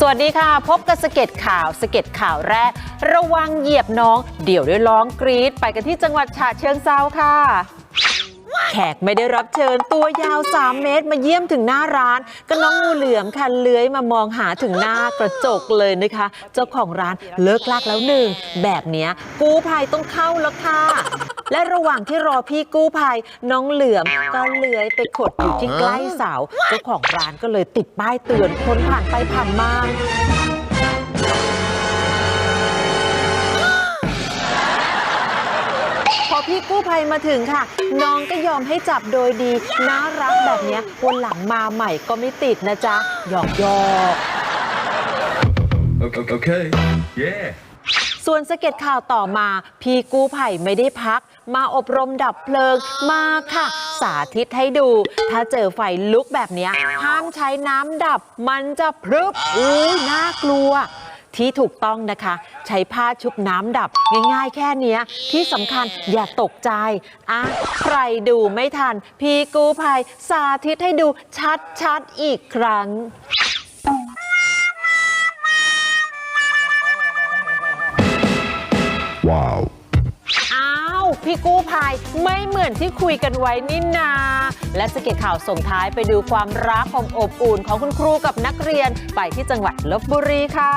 สวัสดีค่ะ พบกับสเก็ตข่าวสเก็ตข่าวแรก ระวังเหยียบน้อง เดี๋ยวด้วยร้องกรีด ไปกันที่จังหวัดฉะเชิงเซาค่ะ แขกไม่ได้รับเชิญตัวยาว 3 เมตรมาเยี่ยมถึงหน้าร้าน ก็น้องงูเหลือมค่ะเลื้อยมามองหาถึงหน้ากระจกเลยนะคะ เจ้าของร้านเลิกลากแล้วหนึ่งแบบเนี้ยกู้ภัยต้องเข้าแล้วค่ะ และระหว่างที่รอพี่กู้ภัยน้องเหลือมก็เลื้อยไปขดอยู่ที่ใกล้เสาเจ้าของร้านก็เลยติดป้ายเตือนคนผ่านไปผ่านมาพอพี่กู้ภัยมาถึงค่ะ น้องก็ยอมให้จับโดยดี น่ารักแบบเนี้ยวันหลังมาใหม่ก็ไม่ติดนะจ๊ะหยอกหยอก Okay. okay. Yeah. ส่วนสเก็ตข่าวต่อมา พี่กู้ภัยไม่ได้พัก มาอบรมดับเพลิงมาค่ะ สาธิตให้ดู ถ้าเจอไฟลุกแบบนี้ห้ามใช้น้ำดับมันจะพรึบอุ้ยน่ากลัวที่ถูกต้องนะคะ ใช้ผ้าชุบน้ำดับ ง่ายๆ แค่นี้ที่สำคัญอย่าตกใจอะใครดูไม่ทัน พี่กู้ภัยสาธิตให้ดูชัดๆอีกครั้ง พี่กู้ภัยไม่เหมือนที่คุยกันไว้นี่นา และสเก็ตข่าวส่งท้ายไปดูความรักความอบอุ่นของคุณครูกับนักเรียนไปที่จังหวัดลบบุรีค่ะ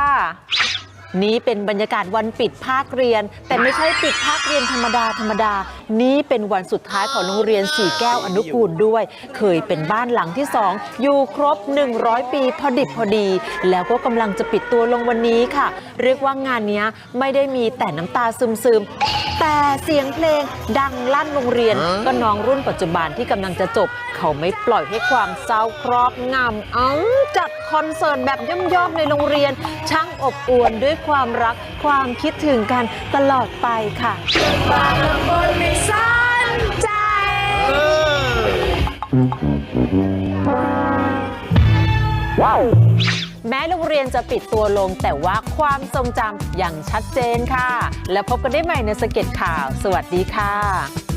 นี่เป็นบรรยากาศวันปิดภาคเรียน แต่ไม่ใช่ปิดภาคเรียนธรรมดาธรรมดา นี่เป็นวันสุดท้ายของโรงเรียนสีแก้วอนุกูลด้วย เคยเป็นบ้านหลังที่สองอยู่ครบ 100 ปีพอดิบพอดี แล้วก็กำลังจะปิดตัวลงวันนี้ค่ะ เรียกว่างานเนี้ยไม่ได้มีแต่น้ำตาซึมๆ แต่เสียงเพลงดังลั่นโรงเรียน ก็น้องรุ่นปัจจุบันที่กำลังจะจบ เขาไม่ปล่อยให้ความเศร้าครอบงำเอ้าจัด คอนเสิร์ตแบบย่อมๆในโรงเรียน ช่างอบอวลด้วยความรักความคิดถึงกันตลอดไปค่ะแม้โรงเรียนจะปิดตัวลงแต่ว่าความทรงจำยังชัดเจนค่ะ แล้วพบกันได้ใหม่ในสเก็ตข่าว สวัสดีค่ะ